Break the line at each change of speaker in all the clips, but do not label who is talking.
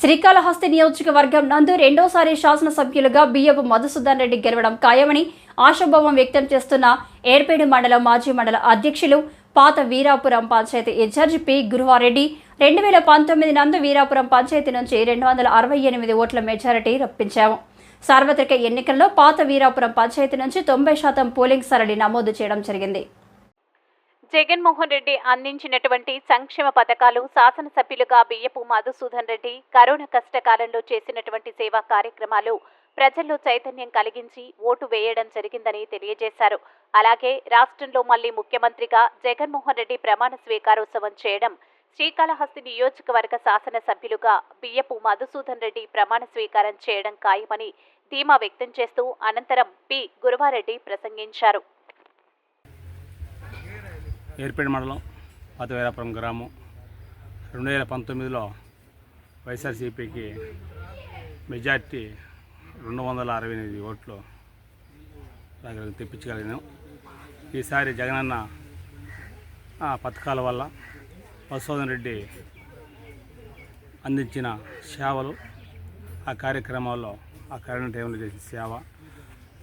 శ్రీకాళహస్తి నియోజకవర్గం నందు రెండోసారి శాసనసభ్యులుగా బియ్యపు మధుసూదన్ రెడ్డి గెలవడం ఖాయమని ఆశాభావం వ్యక్తం చేస్తున్న ఏర్పేడు మండలం మాజీ మండల అధ్యక్షులు పాత వీరాపురం పంచాయతీ ఇన్ఛార్జి పి గురువారెడ్డి రెండు వేల పంతొమ్మిది నందు వీరాపురం పంచాయతీ నుంచి రెండు వందల అరవై ఎనిమిది ఓట్ల మెజారిటీ రప్పించాము. సార్వత్రిక ఎన్నికల్లో పాత వీరాపురం పంచాయతీ నుంచి తొంభై శాతం పోలింగ్ సరళి నమోదు చేయడం జరిగింది.
జగన్మోహన్ రెడ్డి అందించినటువంటి సంక్షేమ పథకాలు శాసనసభ్యులుగా బియ్యపు మధుసూదన్ రెడ్డి కరోనా కష్టకాలంలో చేసినటువంటి సేవా కార్యక్రమాలు ప్రజల్లో చైతన్యం కలిగించి ఓటు వేయడం జరిగిందని తెలియజేశారు. అలాగే రాష్ట్రంలో మళ్ళీ ముఖ్యమంత్రిగా జగన్మోహన్ రెడ్డి ప్రమాణ స్వీకారోత్సవం చేయడం శ్రీకాళహస్తి నియోజకవర్గ శాసనసభ్యులుగా బియ్యపు మధుసూదన్ రెడ్డి ప్రమాణ స్వీకారం చేయడం ఖాయమని ధీమా వ్యక్తం చేస్తూ అనంతరం పి. గురువారెడ్డి ప్రసంగించారు.
ఏర్పేట మండలం పాతవేరాపురం గ్రామం. రెండు వేల పంతొమ్మిదిలో వైఎస్ఆర్సీపీకి మెజార్టీ రెండు వందల అరవై ఎనిమిది ఓట్లు దగ్గర తెప్పించగలిగినాం ఈసారి జగనన్న పథకాల వల్ల మధుసూదన్ రెడ్డి అందించిన సేవలు ఆ కార్యక్రమాల్లో ఆ కరోనా టైంలో చేసిన సేవ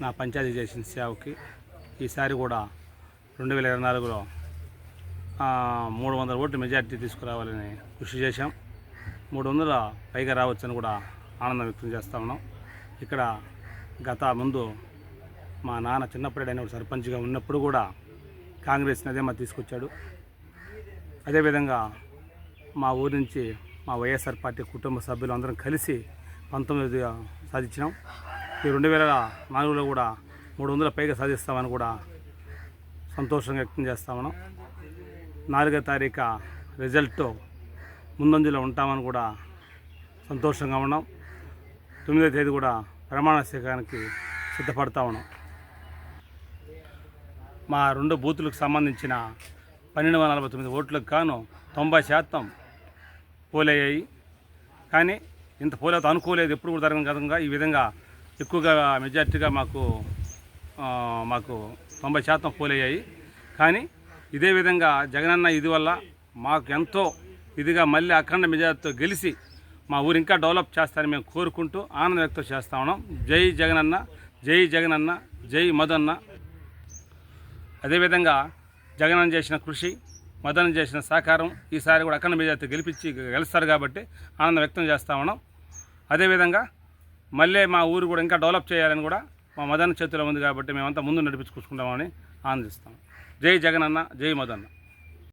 నా పంచాయతీ చేసిన సేవకి ఈసారి కూడా రెండు వేల ఇరవై నాలుగులో మూడు వందల ఓట్లు మెజార్టీ తీసుకురావాలని కృషి చేశాం. మూడు వందల పైగా రావచ్చని కూడా ఆనందం వ్యక్తం చేస్తా ఉన్నాం. ఇక్కడ గత ముందు మా నాన్న చిన్నప్పుడు ఆయన సర్పంచ్గా ఉన్నప్పుడు కూడా కాంగ్రెస్ని అదే మా తీసుకొచ్చాడు. అదేవిధంగా మా ఊరి నుంచి మా వైఎస్ఆర్ పార్టీ కుటుంబ సభ్యులు అందరం కలిసి పంతొమ్మిది సాధించినాం. ఈ రెండు వేల నాలుగులో కూడా మూడు వందల పైగా సాధిస్తామని కూడా సంతోషంగా వ్యక్తం చేస్తా ఉన్నాం. నాలుగో తారీఖు రిజల్ట్ ముందంజలో ఉంటామని కూడా సంతోషంగా ఉన్నాం. తొమ్మిదో తేదీ కూడా ప్రమాణ స్వీకారానికి సిద్ధపడతా ఉన్నాం. మా రెండు బూతులకు సంబంధించిన పన్నెండు వందల నలభై తొమ్మిది ఓట్లకు కాను తొంభై శాతం పోలయ్యాయి. కానీ ఇంత పోలేదు అనుకోలేదు. ఎప్పుడు కూడా జరగని విధంగా ఈ విధంగా ఎక్కువగా మెజార్టీగా మాకు మాకు తొంభై శాతం పోలయ్యాయి. కానీ ఇదే విధంగా జగనన్న ఇది వల్ల మాకు ఎంతో ఇదిగా మళ్ళీ అఖండ మెజార్టీతో గెలిచి మా ఊరు ఇంకా డెవలప్ చేస్తారని మేము కోరుకుంటూ ఆనందం వ్యక్తం చేస్తా ఉన్నాం. జై జగనన్న జై జగనన్న జై మదన్న. అదేవిధంగా జగనన్న చేసిన కృషి మదన చేసిన సహకారం ఈసారి కూడా అఖండ మెజార్టీ గెలిపించి గెలుస్తారు కాబట్టి ఆనందం వ్యక్తం చేస్తా ఉన్నాం. అదేవిధంగా మళ్ళీ మా ఊరు కూడా ఇంకా డెవలప్ చేయాలని కూడా మా మదన చేతిలో ఉంది కాబట్టి మేమంతా ముందు నడిపించుకుంటామని ఆనందిస్తాం. జై జగనన్న జై మదన్న.